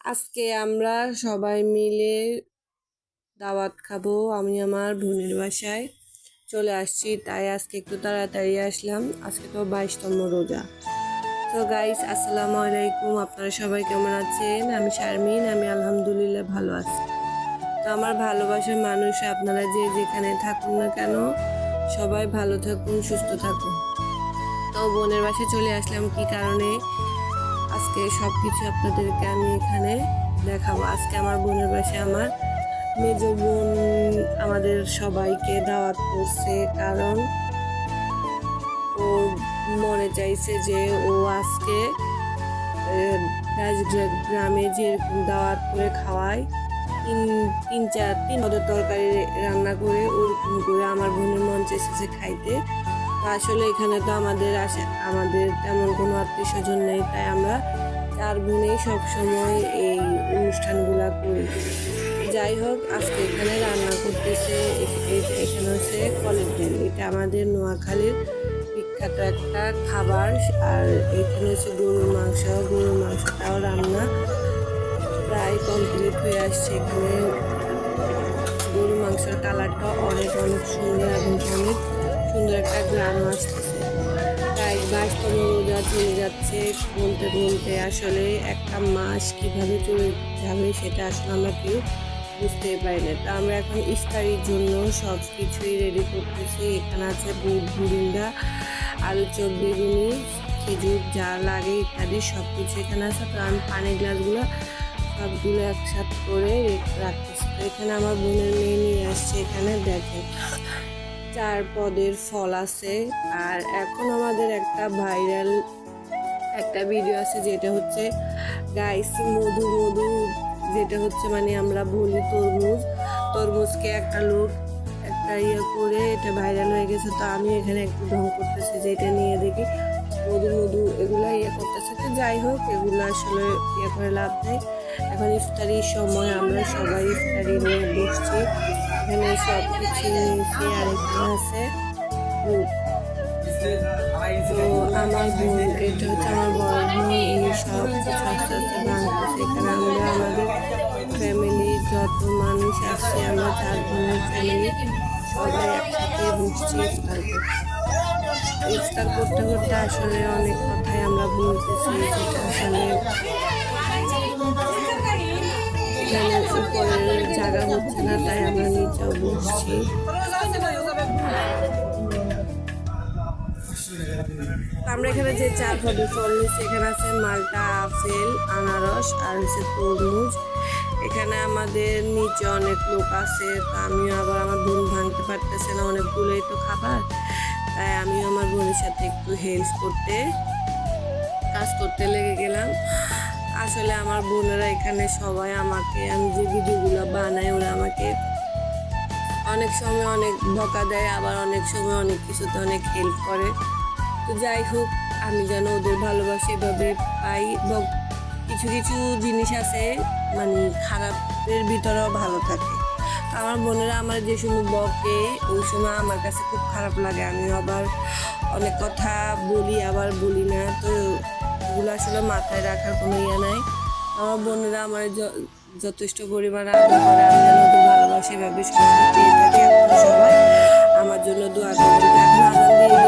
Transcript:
আজকে আমরা সবাই মিলে দাওয়াত খাব, আমি আমার বোনের বাসায়। চলে আসছি, তাই আজকে একটু তাড়াতাড়ি আসলাম। আজকে তো বাইশতম রোজা। তো গাইস আসসালামু আলাইকুম। আপনারা সবাই কেমন আছেন? আমি শারমিন, আমি আলহামদুলিল্লাহ ভালো আছি। তো আমার ভালোবাসার মানুষ আপনারা যে যেখানে থাকুন না কেন, সবাই ভালো থাকুন, সুস্থ থাকুন। তো বোনের বাসায় চলে আসলাম, কি কারণে? আজকে সব কিছু আপনাদেরকে আমি এখানে দেখাবো। আজকে আমার বোনের বাসায় আমার মেজ বোন আমাদের সবাইকে দাওয়াত করছে কারণ ও মনে চাইছে যে ও আজকে গ্রামে যেরকম দাওয়াত করে খাওয়ায়, তিন তিন চার, তিন পদের তরকারি রান্না করে ওরকম করে আমার বোনের মন চেয়েছে যে খাইতে। আসলে এখানে তো আমাদের আসে, আমাদের তেমন কোনো আত্মীয় স্বজন নেই, তাই আমরা চার বোনেই সবসময় এই অনুষ্ঠানগুলো করি। যাই হোক, আজকে এখানে রান্না করতেছে এখানে হচ্ছে কলের ডিম এটা আমাদের নোয়াখালীর বিখ্যাত একটা খাবার, আর এখানে হচ্ছে গরুর মাংস, গরুর মাংসটাও রান্না প্রায় কমপ্লিট হয়ে আসছে এখানে। গরুর মাংসের কালারটা অনেক অনেক সুন্দর এবং অনেক সুন্দর একটা গ্রাম আসতেছে। তাই বাইশতম রোজা চলে যাচ্ছে বলতে বলতে আসলে একটা মাস কীভাবে চলে যাবে সেটা আসলে আমরা কেউ বুঝতেই পারি না। তা আমরা এখন ইফতারির জন্য সব কিছুই রেডি করতেছি। এখানে আছে বুট বুরিন্দা আলু চপ বেগুনি খেজুর যা লাগে ইত্যাদি সব কিছু এখানে আছে। তো আমি পানির গ্লাসগুলো সবগুলো একসাথে করে রেখে রাখতেছি। তো এখানে আমার বোনের মেয়ে নিয়ে আসছে এখানে দেখে চার পদের ফল আছে। আর এখন আমাদের একটা ভাইরাল একটা ভিডিও আছে যেটা হচ্ছে গাইস মধু মধু, যেটা হচ্ছে মানে আমরা বলি তরমুজ। তরমুজকে একটা লোক একটা ইয়ে করে এটা ভাইরাল হয়ে গেছে, তো আমি এখানে একটু ঢং করতেছি যে এটা নিয়ে দেখি। মধু মধু, এগুলা ইয়ে করতেছে। তো যাই হোক, এগুলো আসলে ইয়ে করে লাভ নেই। এখন ইফতারির সময়, আমরা সবাই ইফতারি নিয়ে বসছি। এখানে সব কিছু নিয়েছি আর এখানে আছে তো আমার বোন, এটা হচ্ছে আমার বড় বোন, এই সব কিছু আস্তে আস্তে ভাঙতেছে এখানে আমরা আমাদের ফ্যামিলি যত মানুষ আসছে আমরা চার বোনের ফ্যামিলি সবাই একসাথে বসছি ইফতার করতে। ইফতার করতে করতে আসলে অনেক কথাই আমরা বলতেছি আসলে এখানে উপরের জায়গা হচ্ছে না, তাই আমরা নিচেও বসছি আমরা এখানে যে চার পদের ফল নিচ্ছি এখানে আছে মালটা, আপেল, আনারস, আর হচ্ছে তরমুজ। এখানে আমাদের নিচে অনেক লোক আছে, তো আমিও আবার আমার বোন ভাঙতে পারতেছে না, অনেকগুলোই তো খাবার। তাই আমিও আমার বোনের সাথে একটু হেল্প করতে, কাজ করতে লেগে গেলাম। আসলে আমার বোনেরা এখানে সবাই আমাকে, আমি যে ভিডিওগুলো বানাই, ওরা আমাকে অনেক সময় অনেক বকা দেয়, আবার অনেক সময় অনেক কিছুতে অনেক হেল্প করে। তো যাই হোক, আমি যেন ওদের ভালোবাসা এভাবে পাই কিছু কিছু জিনিস আছে মানে খারাপের ভিতরেও ভালো থাকে। আমার বোনেরা আমার যে সময় বকে, ওই সময় আমার কাছে খুব খারাপ লাগে। আমি আবার অনেক কথা বলি, আবার বলি না। তো এগুলো আসলে মাথায় রাখার কোনো ইয়ে নাই। আমার বোনেরা আমার যথেষ্ট পরিমাণ আগ্রহ করে, আমি যেন ওদের ভালোবাসি এভাবে সবাই আমার জন্য দোয়া করবেন এখন আদান